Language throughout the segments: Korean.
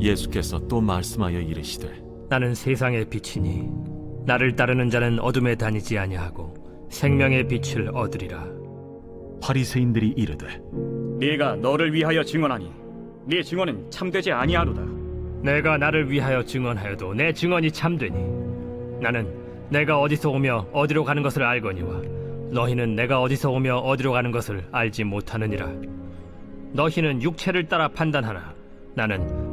예수께서 또 말씀하여 이르시되 나는 세상의 빛이니 나를 따르는 자는 어둠에 다니지 아니하고 생명의 빛을 얻으리라. 바리새인들이 이르되 네가 너를 위하여 증언하니 네 증언은 참되지 아니하로다. 내가 나를 위하여 증언하여도 내 증언이 참되니 나는 내가 어디서 오며 어디로 가는 것을 알거니와 너희는 내가 어디서 오며 어디로 가는 것을 알지 못하느니라 너희는 육체를 따라 판단하나 나는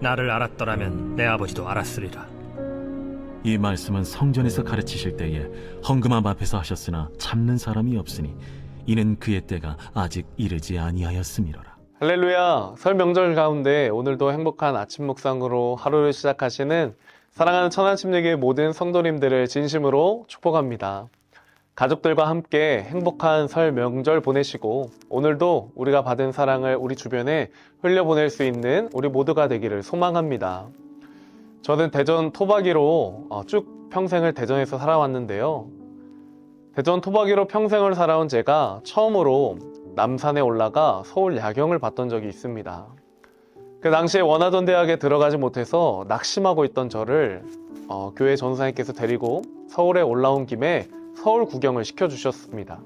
나를 알았더라면 내 아버지도 알았으리라 이 말씀은 성전에서 가르치실 때에 헝금함 앞에서 하셨으나 참는 사람이 없으니 이는 그의 때가 아직 이르지 아니하였음이로라 할렐루야! 설 명절 가운데 오늘도 행복한 아침 묵상으로 하루를 시작하시는 사랑하는 천안침례교회 모든 성도님들을 진심으로 축복합니다. 가족들과 함께 행복한 설 명절 보내시고 오늘도 우리가 받은 사랑을 우리 주변에 흘려보낼 수 있는 우리 모두가 되기를 소망합니다. 저는 대전 토박이로 어, 쭉 평생을 대전에서 살아왔는데요. 대전 토박이로 평생을 살아온 제가 처음으로 남산에 올라가 서울 야경을 봤던 적이 있습니다. 그 당시에 원하던 대학에 들어가지 못해서 낙심하고 있던 저를 어, 교회 전사님께서 데리고 서울에 올라온 김에 서울 구경을 시켜주셨습니다.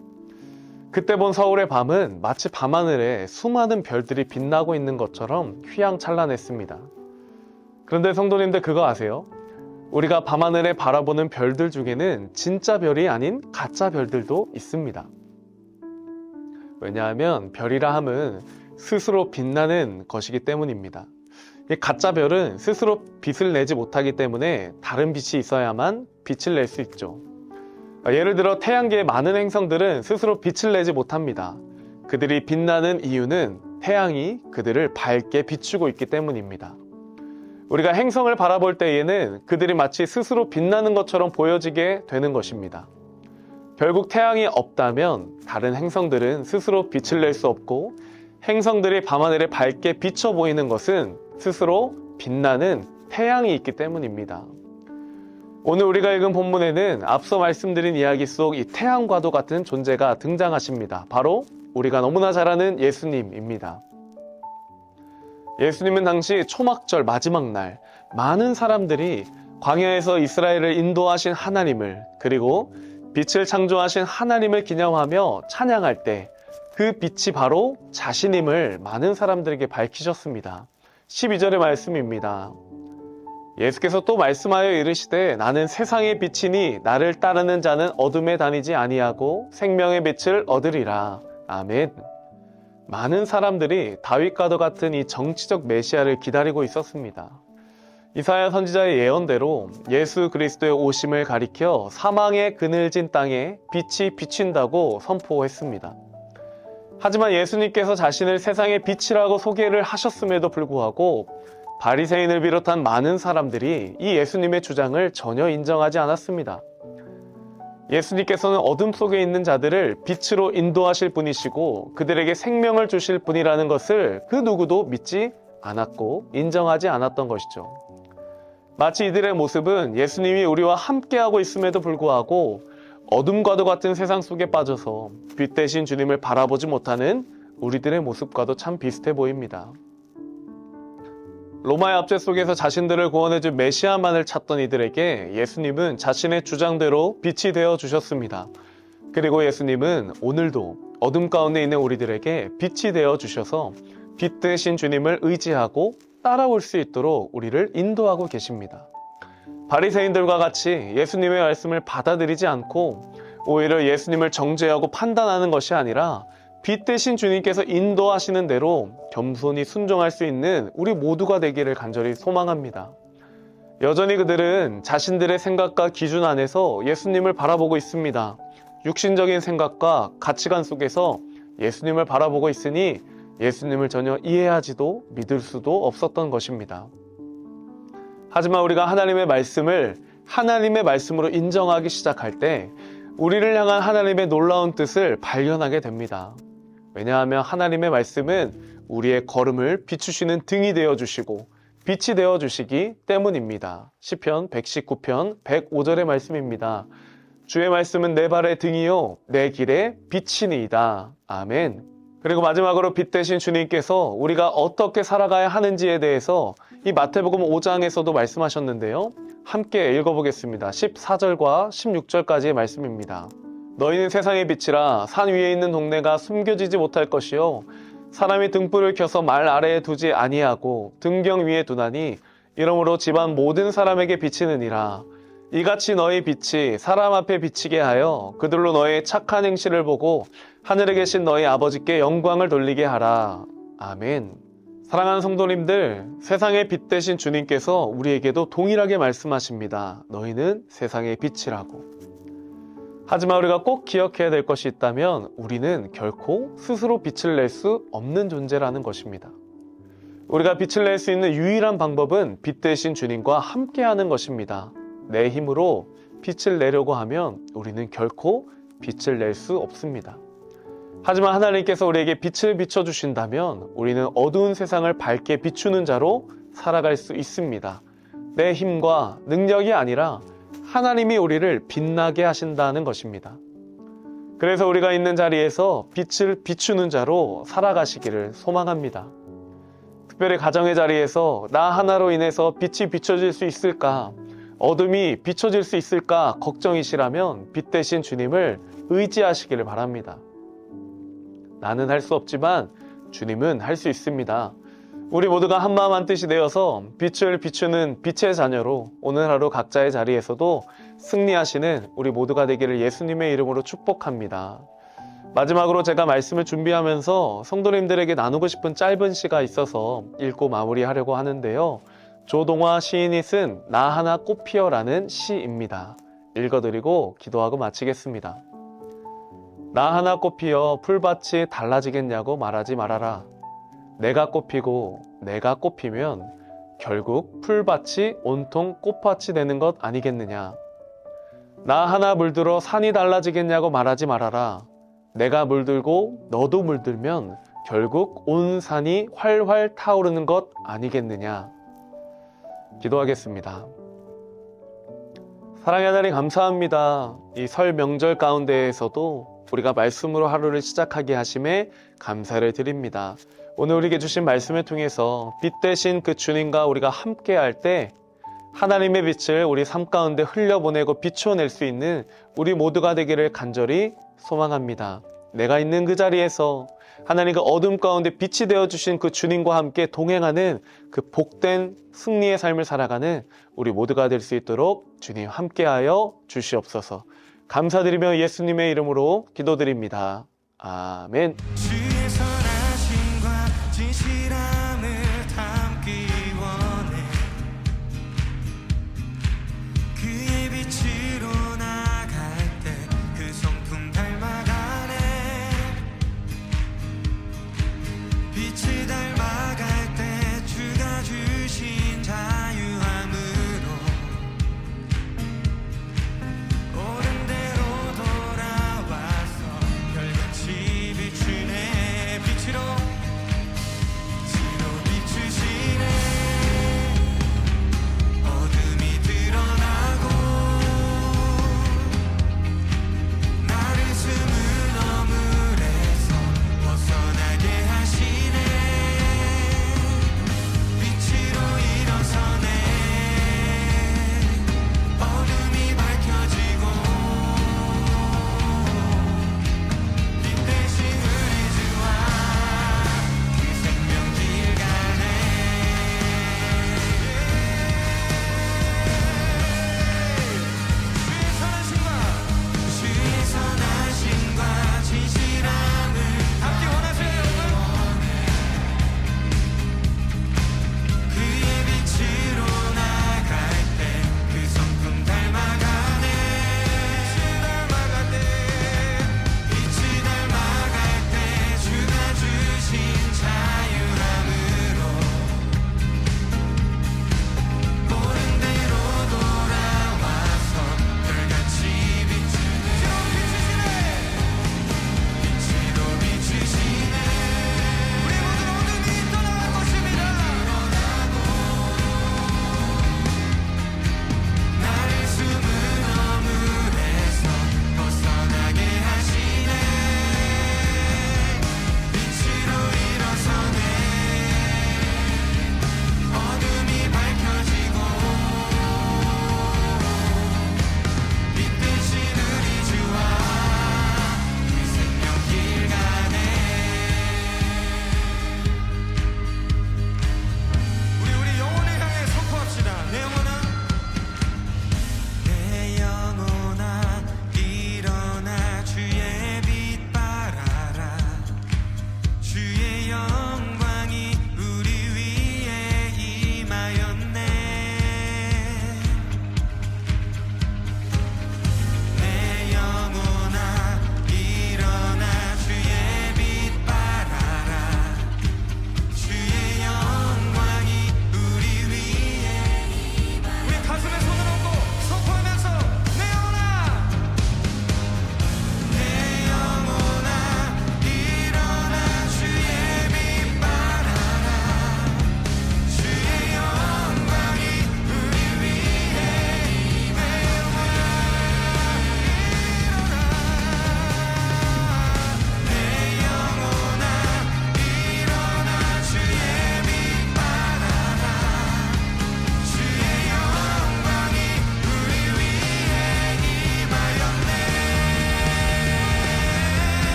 그때 본 서울의 밤은 마치 밤하늘에 수많은 별들이 빛나고 있는 것처럼 휘황찬란했습니다. 그런데 성도님들 그거 아세요? 우리가 밤하늘에 바라보는 별들 중에는 진짜 별이 아닌 가짜 별들도 있습니다. 왜냐하면 별이라 함은 스스로 빛나는 것이기 때문입니다. 이 가짜 별은 스스로 빛을 내지 못하기 때문에 다른 빛이 있어야만 빛을 낼 수 있죠. 예를 들어 태양계의 많은 행성들은 스스로 빛을 내지 못합니다. 그들이 빛나는 이유는 태양이 그들을 밝게 비추고 있기 때문입니다. 우리가 행성을 바라볼 때에는 그들이 마치 스스로 빛나는 것처럼 보여지게 되는 것입니다. 결국 태양이 없다면 다른 행성들은 스스로 빛을 낼 수 없고 행성들이 밤하늘에 밝게 비쳐 보이는 것은 스스로 빛나는 태양이 있기 때문입니다. 오늘 우리가 읽은 본문에는 앞서 말씀드린 이야기 속 이 태양과도 같은 존재가 등장하십니다. 바로 우리가 너무나 잘 아는 예수님입니다. 예수님은 당시 초막절 마지막 날 많은 사람들이 광야에서 이스라엘을 인도하신 하나님을 그리고 빛을 창조하신 하나님을 기념하며 찬양할 때 그 빛이 바로 자신임을 많은 사람들에게 밝히셨습니다. 12절의 말씀입니다. 예수께서 또 말씀하여 이르시되 나는 세상의 빛이니 나를 따르는 자는 어둠에 다니지 아니하고 생명의 빛을 얻으리라. 아멘. 많은 사람들이 다윗과도 같은 이 정치적 메시아를 기다리고 있었습니다. 이사야 선지자의 예언대로 예수 그리스도의 오심을 가리켜 사망의 그늘진 땅에 빛이 비친다고 선포했습니다. 하지만 예수님께서 자신을 세상의 빛이라고 소개를 하셨음에도 불구하고 바리새인을 비롯한 많은 사람들이 이 예수님의 주장을 전혀 인정하지 않았습니다. 예수님께서는 어둠 속에 있는 자들을 빛으로 인도하실 분이시고 그들에게 생명을 주실 분이라는 것을 그 누구도 믿지 않았고 인정하지 않았던 것이죠. 마치 이들의 모습은 예수님이 우리와 함께하고 있음에도 불구하고 어둠과도 같은 세상 속에 빠져서 빛 대신 주님을 바라보지 못하는 우리들의 모습과도 참 비슷해 보입니다. 로마의 압제 속에서 자신들을 구원해줄 메시아만을 찾던 이들에게 예수님은 자신의 주장대로 빛이 되어 주셨습니다. 그리고 예수님은 오늘도 어둠 가운데 있는 우리들에게 빛이 되어 주셔서 빛 대신 주님을 의지하고 따라올 수 있도록 우리를 인도하고 계십니다. 바리새인들과 같이 예수님의 말씀을 받아들이지 않고 오히려 예수님을 정죄하고 판단하는 것이 아니라 빛 대신 주님께서 인도하시는 대로 겸손히 순종할 수 있는 우리 모두가 되기를 간절히 소망합니다. 여전히 그들은 자신들의 생각과 기준 안에서 예수님을 바라보고 있습니다. 육신적인 생각과 가치관 속에서 예수님을 바라보고 있으니 예수님을 전혀 이해하지도 믿을 수도 없었던 것입니다. 하지만 우리가 하나님의 말씀을 하나님의 말씀으로 인정하기 시작할 때 우리를 향한 하나님의 놀라운 뜻을 발견하게 됩니다. 왜냐하면 하나님의 말씀은 우리의 걸음을 비추시는 등이 되어 주시고 빛이 되어 주시기 때문입니다. 시편 119편 105절의 말씀입니다. 주의 말씀은 내 발의 등이요 내 길의 빛이니이다. 아멘. 그리고 마지막으로 빛 대신 주님께서 우리가 어떻게 살아가야 하는지에 대해서 이 마태복음 5장에서도 말씀하셨는데요. 함께 읽어보겠습니다. 14절과 16절까지의 말씀입니다. 너희는 세상의 빛이라 산 위에 있는 동네가 숨겨지지 못할 것이요. 사람이 등불을 켜서 말 아래에 두지 아니하고 등경 위에 두나니 이러므로 집안 모든 사람에게 비치느니라. 이같이 너희 빛이 사람 앞에 비치게 하여 그들로 너의 착한 행실을 보고 하늘에 계신 너희 아버지께 영광을 돌리게 하라. 아멘. 사랑하는 성도님들 세상의 빛 대신 주님께서 우리에게도 동일하게 말씀하십니다 너희는 세상의 빛이라고 하지만 우리가 꼭 기억해야 될 것이 있다면 우리는 결코 스스로 빛을 낼 수 없는 존재라는 것입니다. 우리가 빛을 낼 수 있는 유일한 방법은 빛 대신 주님과 함께하는 것입니다. 내 힘으로 빛을 내려고 하면 우리는 결코 빛을 낼 수 없습니다. 하지만 하나님께서 우리에게 빛을 비춰주신다면 우리는 어두운 세상을 밝게 비추는 자로 살아갈 수 있습니다. 내 힘과 능력이 아니라 하나님이 우리를 빛나게 하신다는 것입니다. 그래서 우리가 있는 자리에서 빛을 비추는 자로 살아가시기를 소망합니다. 특별히 가정의 자리에서 나 하나로 인해서 빛이 비춰질 수 있을까, 어둠이 비춰질 수 있을까 걱정이시라면 빛 대신 주님을 의지하시기를 바랍니다. 나는 할 수 없지만 주님은 할 수 있습니다. 우리 모두가 한마음 한뜻이 되어서 빛을 비추는 빛의 자녀로 오늘 하루 각자의 자리에서도 승리하시는 우리 모두가 되기를 예수님의 이름으로 축복합니다. 마지막으로 제가 말씀을 준비하면서 성도님들에게 나누고 싶은 짧은 시가 있어서 읽고 마무리하려고 하는데요. 조동화 시인이 쓴 나 하나 꽃 피어라는 시입니다. 읽어드리고 기도하고 마치겠습니다. 나 하나 꽃 피어 풀밭이 달라지겠냐고 말하지 말아라. 내가 꽃피고 내가 꽃피면 결국 풀밭이 온통 꽃밭이 되는 것 아니겠느냐. 나 하나 물들어 산이 달라지겠냐고 말하지 말아라. 내가 물들고 너도 물들면 결국 온 산이 활활 타오르는 것 아니겠느냐. 기도하겠습니다. 사랑의 하나님 감사합니다. 이 설 명절 가운데에서도 우리가 말씀으로 하루를 시작하게 하심에 감사를 드립니다. 오늘 우리에게 주신 말씀을 통해서 빛 대신 그 주님과 우리가 함께 할 때 하나님의 빛을 우리 삶 가운데 흘려보내고 비춰낼 수 있는 우리 모두가 되기를 간절히 소망합니다. 내가 있는 그 자리에서 하나님과 어둠 가운데 빛이 되어 주신 그 주님과 함께 동행하는 그 복된 승리의 삶을 살아가는 우리 모두가 될 수 있도록 주님 함께하여 주시옵소서. 감사드리며 예수님의 이름으로 기도드립니다. 아멘.